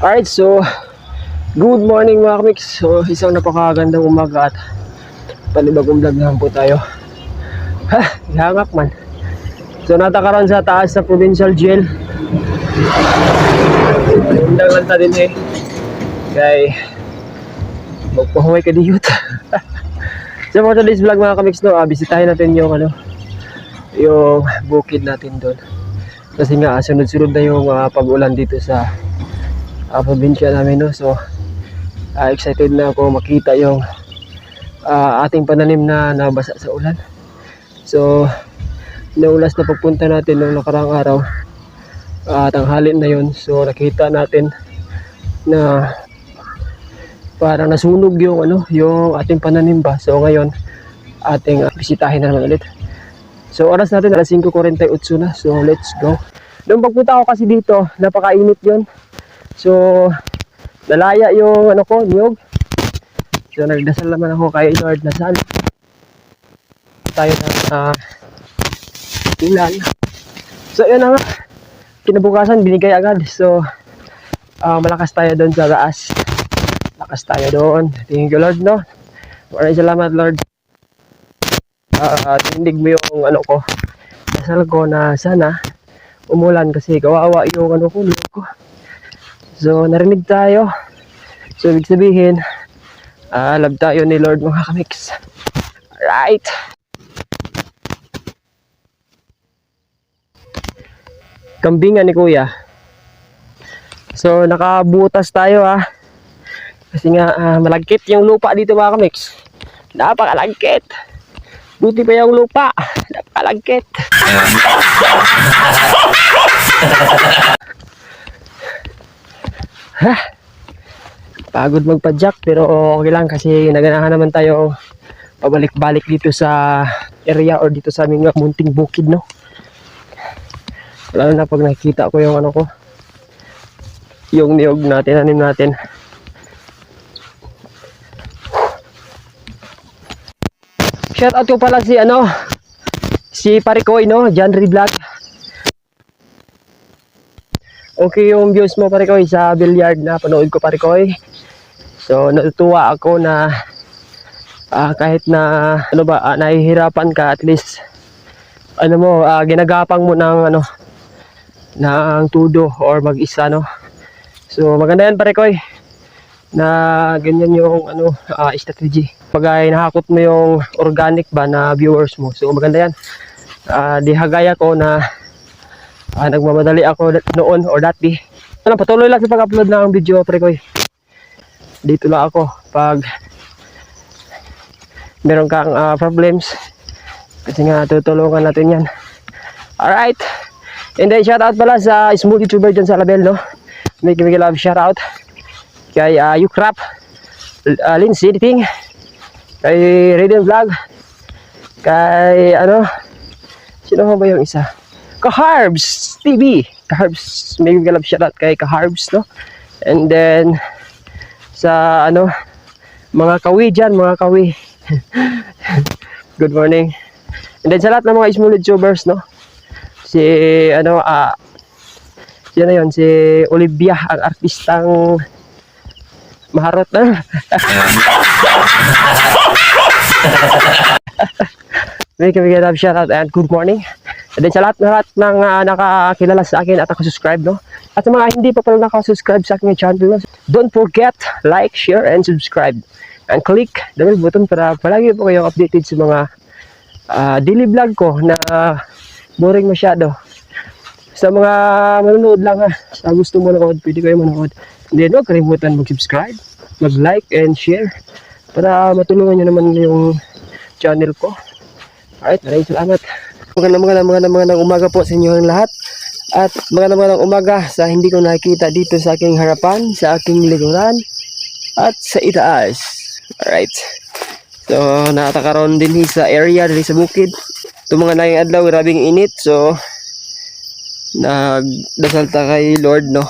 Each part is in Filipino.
Alright, so good morning mga kamix. So isang napakagandang umaga at panibagong vlog naman po tayo. Ha, hangak man. So natakaroon sa taas sa provincial jail. Undang lang ta din eh. Kay magpahuway ka diyot. so for today's vlog mga kamix no, ah, bisitahin natin yung ano, yung bukid natin doon. Kasi nga sunod-sunod na yung ah, pag-ulan dito sa uh, probinsya namin no? So ah, excited na ako makita yung ah, ating pananim na nabasa sa ulan. So naulas na pagpunta natin nung nakarang araw uh, tanghalin na yun. So nakita natin na parang nasunog yung ano yung ating pananim ba. So ngayon ating ah, bisitahin na naman ulit. So oras natin alas 5.48 na. So let's go. Nung pagpunta ko kasi dito napakainit yun So, nalaya yung ano ko, niyog. So, nagdasal naman ako kay Lord na sana tayo ng uh, ulan. So, yun na nga. Kinabukasan, binigay agad. So, ah, malakas tayo doon sa gaas. Lakas tayo doon. Thank you, Lord, no? Maraming salamat, Lord. Uh, tindig mo yung ano ko. Dasal ko na sana umulan kasi kawawa yung ano ko, niyog ko. So, narinig tayo. So, ibig sabihin, ah, love tayo ni Lord mga kamix. Right. Kambingan ni Kuya. So, nakabutas tayo ah. Kasi nga, ah, malagkit yung lupa dito mga kamix. Napakalagkit. Buti pa yung lupa. Napakalagkit. pagod magpa-jack pero okay lang kasi naganahan naman tayo pabalik-balik dito sa area or dito sa aming munting bukid no? Lalo na pag nakikita ko yung ano ko yung niyog natin anim natin. Shout out ko pala si ano si Parikoy no? John Black okay yung views mo Parikoy sa billiard na panood ko Parikoy So natutuwa ako na ah, kahit na ano ba ah, nahihirapan ka at least ano mo ah, ginagapang mo ng ano ng tudo or mag-isa no. So maganda yan pare na ganyan yung ano ah, strategy. Pag ay nahakot mo yung organic ba na viewers mo. So maganda yan. Ah, di hagaya ko na ah, nagmamadali ako noon or dati. Ano, patuloy lang sa pag-upload ng video pare koy dito lang ako pag meron kang ah, problems. Kasi nga tutulungan natin yan. Alright. And then shout out pala sa smooth youtuber dyan sa Label no? Make me love shout out kay uh, Ukrap uh, Lindsay Editing. Kay Raiden Vlog. Kay ano? Sino ba yung isa Kaharbs TV Kaharbs make me love shout out kay Kaharbs no? And then sa ano mga kawi dyan mga kawi. Good morning. And then sa lahat ng mga small tubers no? Si ano ah si ano yun si Olivia ang artistang maharot na may kami love shout out and good morning and then sa lahat, lahat ng ah, nakakilala sa akin at nakasubscribe no? At sa mga hindi pa pala nakasubscribe sa aking channel don't forget like, share, and subscribe. And click the bell button para palagi po kayong updated sa mga ah, daily vlog ko na boring masyado. Sa mga manonood lang ha? Sa gusto mo manood pwede kayo manood. And then huwag kalimutan mag-subscribe mag-like and share para matulungan nyo naman yung channel ko. Alright maraming salamat magandang magandang magandang magandang umaga po sa inyo lahat. At magandang magandang umaga sa hindi ko nakikita dito sa aking harapan sa aking likuran at sa itaas. Alright. So nakatakaroon din sa area dito sa bukid. Itong mga naging adlaw grabing init. So nagdasal ta kay Lord no?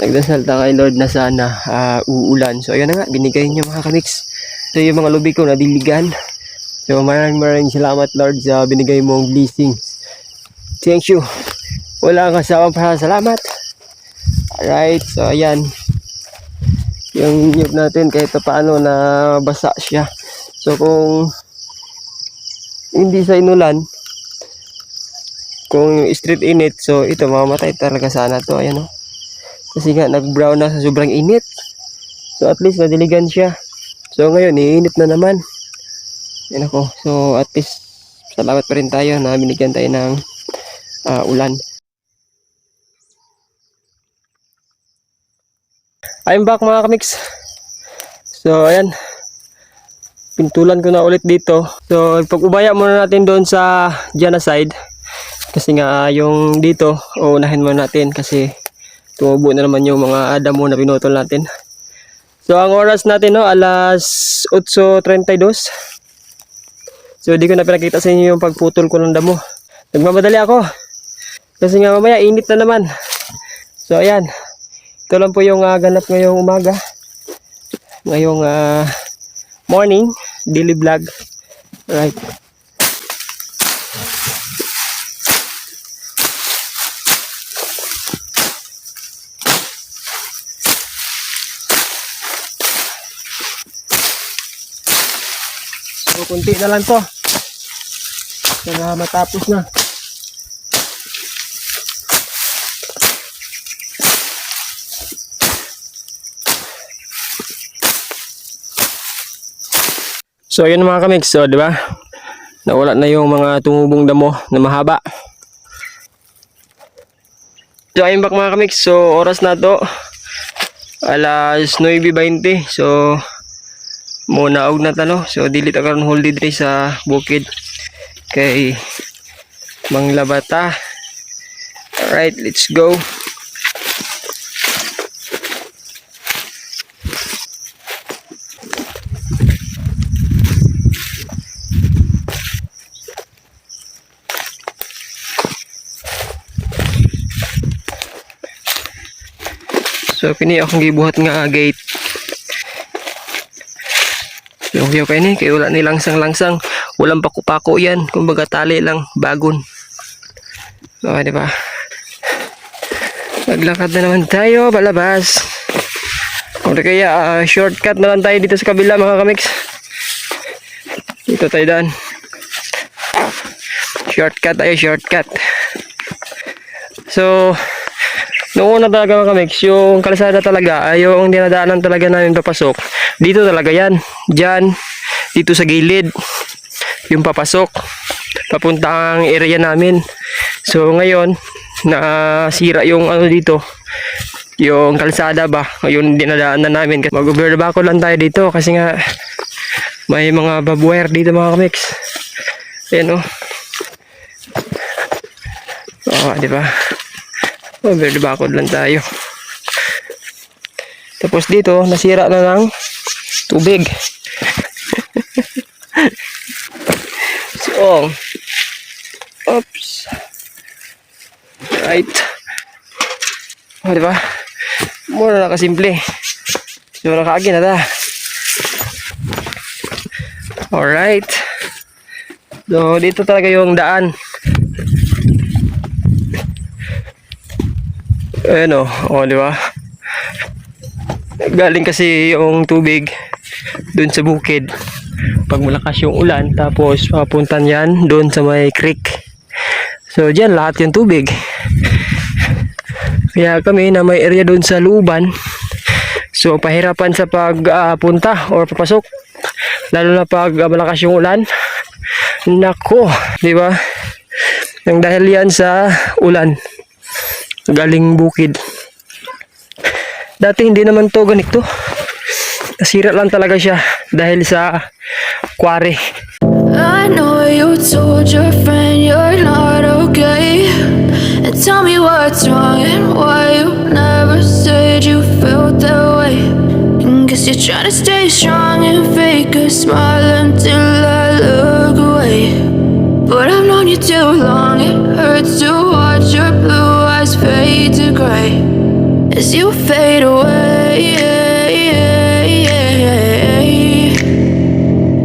Nagdasal ta kay Lord na sana ah, uulan. So ayun na nga binigay niya mga kamix. So yung mga lubi ko nadiligan so maraming maraming salamat Lord sa binigay mong blessings thank you wala kang kasawang pasalamat Right, so ayan. Yung niyog natin kahit pa paano na basa siya. So kung hindi sa inulan, kung yung street init, so ito mamamatay talaga sana to. Ayan o. Kasi nga nag-brown na sa sobrang init. So at least nadiligan siya. So ngayon, iinit na naman. Yan ako. So at least salamat pa rin tayo na binigyan tayo ng ah, ulan. I'm back mga kamiks. So ayan. Pintulan ko na ulit dito. So pag-ubaya muna natin doon sa side. Kasi nga yung dito, uunahin muna natin kasi tumubo na naman yung mga damo na pinutol natin. So ang oras natin no, alas 8.32. So di ko na pinakita sa inyo yung pagputol ko ng damo. Nagmamadali ako. Kasi nga mamaya init na naman. So ayan. Ito lang po yung ah, ganap ngayong umaga. Ngayong ah, morning, daily vlog. Right. So, kunti na lang to. Para matapos na. So, ayun mga kamix. So, di ba? Nawala na yung mga tumubong damo na mahaba. So, ayun back mga kamix. So, oras na to. Alas 9.20. So, muna og na talo. So, dili ta karon holiday diri sa bukid. Kay manglabata. Alright, let's go. So, kini akong gibuhat nga gate. Yung yaw kayo ni, kaya wala ni langsang-langsang. Walang pako-pako yan. Kumbaga tali lang, bagon. Okay, di ba? Maglakad na naman tayo, palabas. O kaya, ah, shortcut na lang tayo dito sa kabila, mga kamiks. Dito tayo daan. Shortcut tayo, shortcut. So, Noong una talaga mga kamiks, yung kalsada talaga, ay yung dinadaanan talaga namin papasok. Dito talaga yan. Diyan, dito sa gilid. Yung papasok. Papuntang area namin. So ngayon, nasira yung ano dito. Yung kalsada ba? Yung dinadaanan namin. Mag-overbako lang tayo dito kasi nga may mga babwire dito mga kamiks. Ayan o. Oh, di ba? Oh, very bakod lang tayo. Tapos dito, nasira na ng tubig. so, oops. Right. Oh, di ba? Mura na kasimple. So, nakaagi na ta. Alright. So, dito talaga yung daan. Ayan o, o di ba? Galing kasi yung tubig doon sa bukid. Pag malakas yung ulan, tapos papuntan yan doon sa may creek. So dyan lahat yung tubig. Kaya kami na may area doon sa luban. So pahirapan sa pagpunta or papasok. Lalo na pag ah, malakas yung ulan. Nako, di ba? Nang dahil yan sa ulan galing bukid. Dati hindi naman to ganito. Nasira lang talaga siya dahil sa quarry. I know you told your friend you're not okay. And tell me what's wrong and why you never said you felt that way. And guess you're trying to stay strong and fake a smile until I look away. But I've known you too long, as you fade away.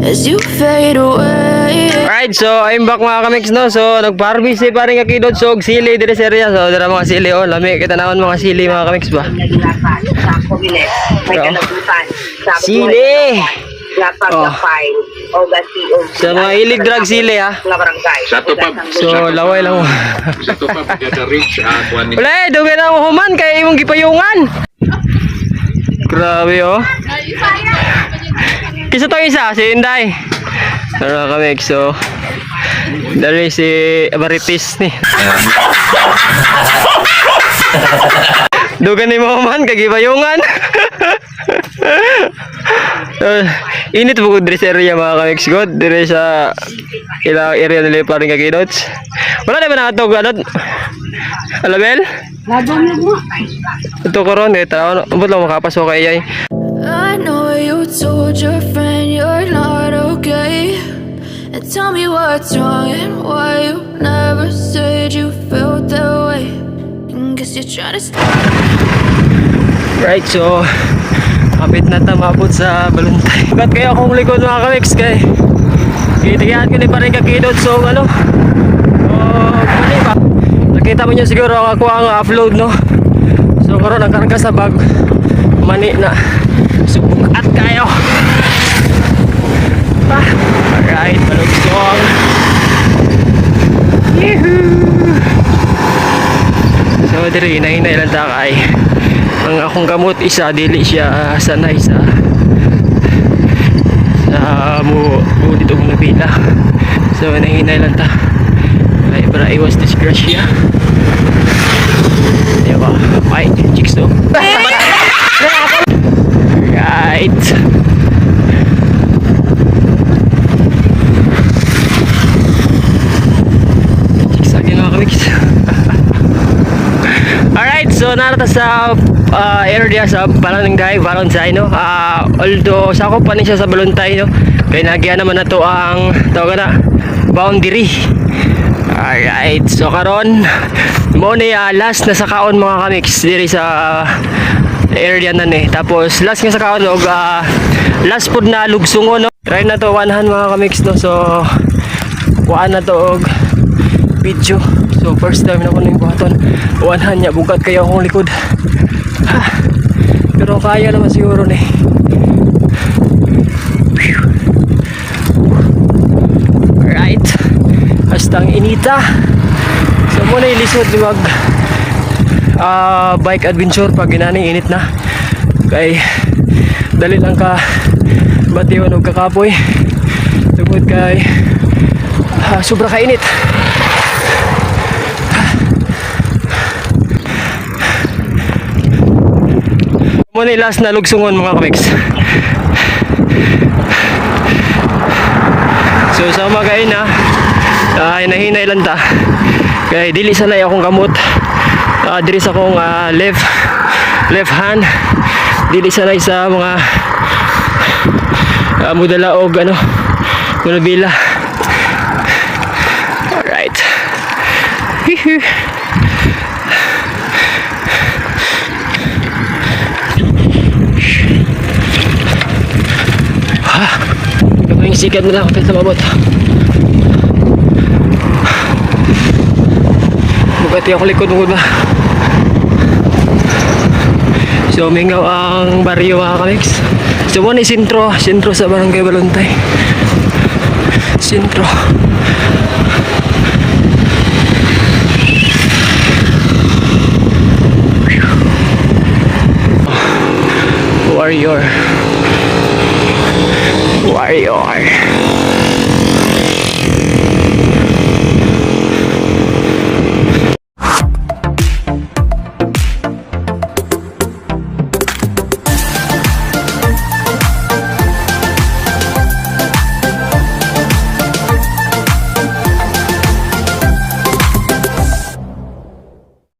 As you fade away. Alright, so I'm back mga kamix no. So nagparbis si paring kakidot so sili dire sa area. So dara mga sili oh, lami kita naman mga sili mga kamix ba. Sili! Lapag Oh. o gati o Sa mga hilig drug sili ha. Nga barangay. Sa tupab. So laway lang mo. Sa to pa pagkada rich ah. Wala eh, dugay na mo human kay imong gipayungan. Grabe oh. Kisa to isa, si Inday. Ano kami, so Dali si Maritis ni. Dugan ni mo man kay gipayungan. Uh, init po diri sa area mga kamix god diri sa ilang area nila pa rin kakidots wala naman na ito ganot alabel ito karon eh tao abot lang makapasok kay ay I know you told your friend you're not okay. And tell me what's wrong and why you never said you felt that way. And guess you're trying to right so kapit na tamabot sa baluntay ba't kaya akong likod mga kamix kay kitigaan ko ni pa rin kakidot. So ano? Oh mali ba? Nakita mo niyo siguro ako ang upload no? So karon ang karga sa bag. Mani na. Subukat kayo ah, alright balugsong Yehoo! So diri inahinay lang ta kay ang akong gamot isa dili siya ah, sanay sa sa mo dito kong nabila. So inahinay lang ta. Kay para iwas disgrasya. Diba? Bye, chicks to. right. Chicks lagi mga kamiks. Alright, so narata sa uh, area sa Balangay, Balansay, no? Ah, although sakop pa ni siya sa Baluntay, no? Kaya nagyan naman na to ang tawag na boundary. Alright, so karon mo ni ah, last na sa kaon mga kamiks diri sa area na ni. Tapos last nga sa kaon og ah, last pud na lugsungon no. Try na to 100 mga kamiks no. So kuan na to og video. So first time na ko ning buhaton. Wanhan niya bugat kayo akong likod. Ha. Pero kaya naman siguro ni. Alright. Hastang inita. So muna ilisod ni mag ah, bike adventure pag ginani init na. Kay dali lang ka batiwan og kakapoy. Tungod kay ah, sobra ka init. Muna yung last na lugsungon mga kamiks. So sa magain na, uh, hinahinay lang ta. Kaya dili sanay akong gamot. Uh, diri sa akong ah, left left hand. Dili sanay sa mga uh, mudala og ano, mulabila. Alright. Hihi. Gagawin sikat mo lang kapit sa mabot. Bukati ako likod mo ba? So, mingaw ang baryo mga kamiks. So, one is sintro. Sintro sa Barangay Baluntay. Sintro. Warrior. Warrior. where you are